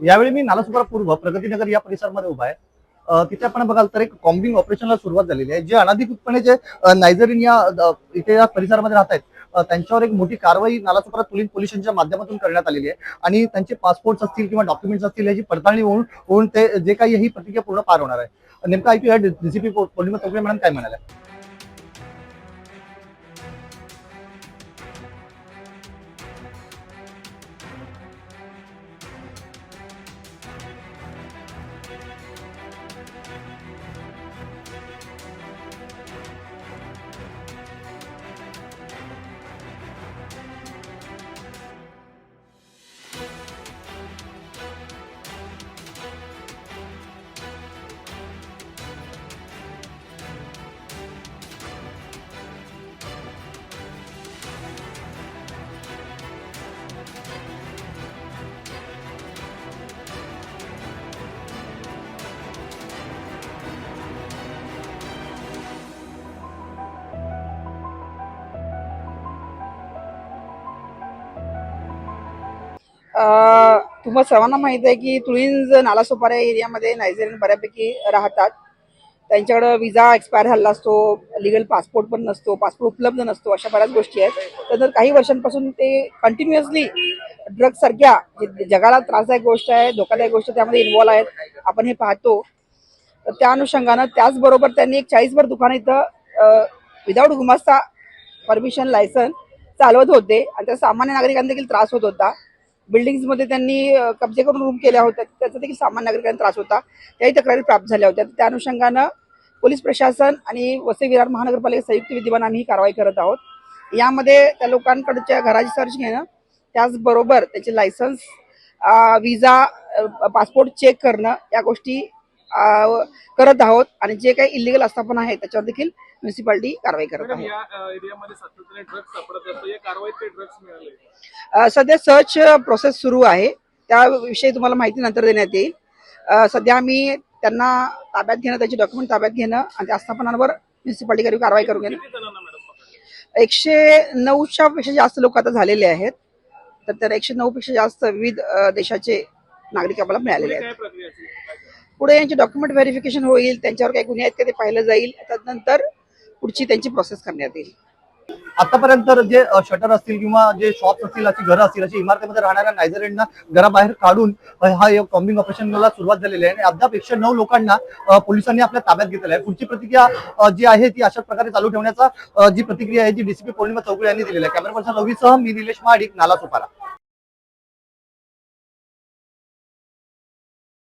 यावेळी मी नालासोपारा पूर्व प्रगतीनगर या परिसरामध्ये उभा आहे. तिथे आपण बघाल तर एक कॉम्बिंग ऑपरेशनला सुरुवात झालेली आहे. जे अनाधिकृतपणे जे अ, या इथे या परिसरामध्ये राहत आहेत त्यांच्यावर एक मोठी कारवाई नालासोपारा पोलीस पोलिसांच्या माध्यमातून करण्यात आलेली आहे. आणि त्यांचे पासपोर्ट्स असतील किंवा डॉक्युमेंट्स असतील याची पडताळणी होऊन होऊन ते जे काही ही प्रतिक्रिया पूर्ण पार होणार आहे. नेमकं ऐकूया डीसीपी पौर्णिमा चौकडे मॅडम काय म्हणाल्या. तुम्हाला सर्वांना माहीत आहे की तुळींज नालासोपारा एरियामध्ये नायजेरियन बऱ्यापैकी राहतात. त्यांच्याकडं विजा एक्सपायर झाला असतो लिगल पासपोर्ट पण नसतो पासपोर्ट उपलब्ध नसतो अशा बऱ्याच गोष्टी आहेत. तर काही वर्षांपासून ते कंटिन्युअसली ड्रग्जसारख्या जगाला त्रासदायक गोष्ट आहे धोकादायक गोष्ट त्यामध्ये इन्व्हॉल्व आहेत आपण हे पाहतो. तर त्या अनुषंगानं त्याचबरोबर त्यांनी एक चाळीसभर दुकानं इथं विदाऊट गुमास्ता परमिशन लायसन चालवत होते आणि त्या सामान्य नागरिकांना देखील त्रास होत होता. बिल्डिंग्समध्ये त्यांनी कब्जे करून रूम केल्या होत्या. त्याचा देखील सामान्य नागरिकांना त्रास होता. त्याही तक्रारी प्राप्त झाल्या होत्या. त्या अनुषंगानं पोलीस प्रशासन आणि वसई विरार महानगरपालिका संयुक्त विद्यमान आम्ही ही कारवाई करत आहोत. यामध्ये त्या लोकांकडच्या घराची सर्च घेणं त्याचबरोबर त्याचे लायसन्स विजा पासपोर्ट चेक करणं या गोष्टी करत आहोत आणि जे काही इलिगल आस्थापन आहे त्याच्यावर देखील म्युन्सिपालिटी कारवाई करत आहे. सध्या सर्च प्रोसेस सुरू आहे. त्याविषयी तुम्हाला माहिती नंतर देण्यात येईल. सध्या आम्ही त्यांना ताब्यात घेणं त्याचे डॉक्युमेंट ताब्यात घेणं आणि त्या आस्थापनांवर म्युन्सिपालिटी कारवाई करून घेणं? एकशे नऊच्या पेक्षा जास्त लोक आता झालेले आहेत. तर एकशे नऊ पेक्षा जास्त विविध देशाचे नागरिक आपल्याला मिळालेले आहेत. पुढे यांचे डॉक्युमेंट व्हेरिफिकेशन होईल त्यांच्यावर काही गुन्हे आहेत का ते पाहिलं जाईल त्यानंतर पुढची त्यांची प्रोसेस करण्यात येईल. आतापर्यंत जे शटर असतील किंवा जे शॉप्स असतील अशी घरं असतील अशी इमारतीमध्ये राहणाऱ्या नायजेरियनना घराबाहेर काढून हा एक कॉम्बिंग ऑपरेशनला सुरुवात झालेली आहे. आणि अद्याप एकशे नऊ लोकांना पोलिसांनी आपल्या ताब्यात घेतलेलं आहे. पुढची प्रतिक्रिया जी आहे ती अशा प्रकारे चालू ठेवण्याचा जी प्रतिक्रिया आहे जी डीसीपी पौर्णिमा चौगुले यांनी दिलेली आहे. कॅमेरा पर्सन रवीसह मी निलेश महाडिक नाला सुपारा